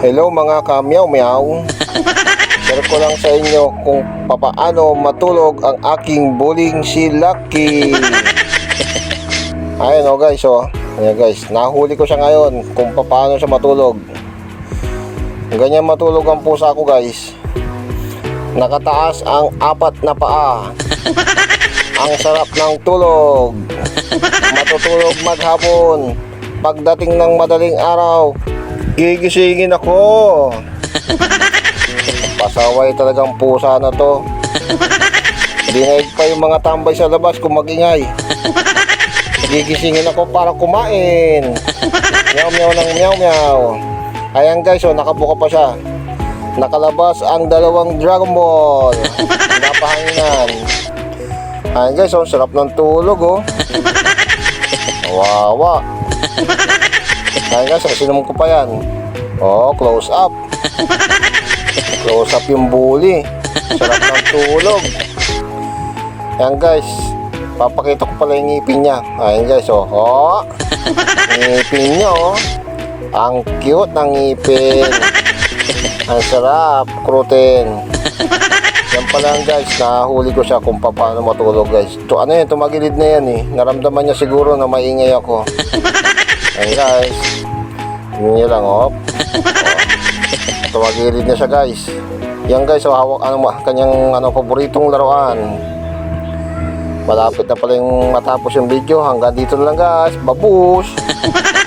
Hello mga kamyaw meow. Share ko lang sa inyo kung papaano matulog ang aking bullying si Lucky. Ayun o guys oh. Ayan guys, nahuli ko siya ngayon kung paano siya matulog. Ganyan matulog ang pusa ko guys. Nakataas ang apat na paa. Ang sarap ng tulog. Matutulog maghapon. Pagdating ng madaling araw, gigisingin ako. Pasaway talagang pusa na to. Dinaig pa yung mga tambay sa labas kung magingay. Gigisingin ako para kumain. Meow meow ng meow meow. Ayan guys, oh, nakabuka pa siya. Nakalabas ang dalawang Dragon Ball. Napahanginan. Ayan guys, oh, sarap ng tulog oh. Wawa. Ayan guys, sinom ko pa yan. Oh, close up. Close up yung bully. Sarap ng tulog. Ayan guys, papakita ko pala yung ngipin niya. Ayan guys, oh. Oh, ngipin niya oh. Ang cute ng ngipin. Ang sarap, krutin. Yan pa lang guys, nahuli ko siya kung paano matulog guys. To, ano yun, tumagilid na yan eh. Naramdaman niya siguro na maingay ako. Ayan guys. Yun niya lang, oh. oh. Tumagilid na siya guys. Yan guys, oh, hawak ano, kanyang ano, paboritong laruan. Malapit na pala yung matapos yung video. Hanggang dito na lang guys. Babush!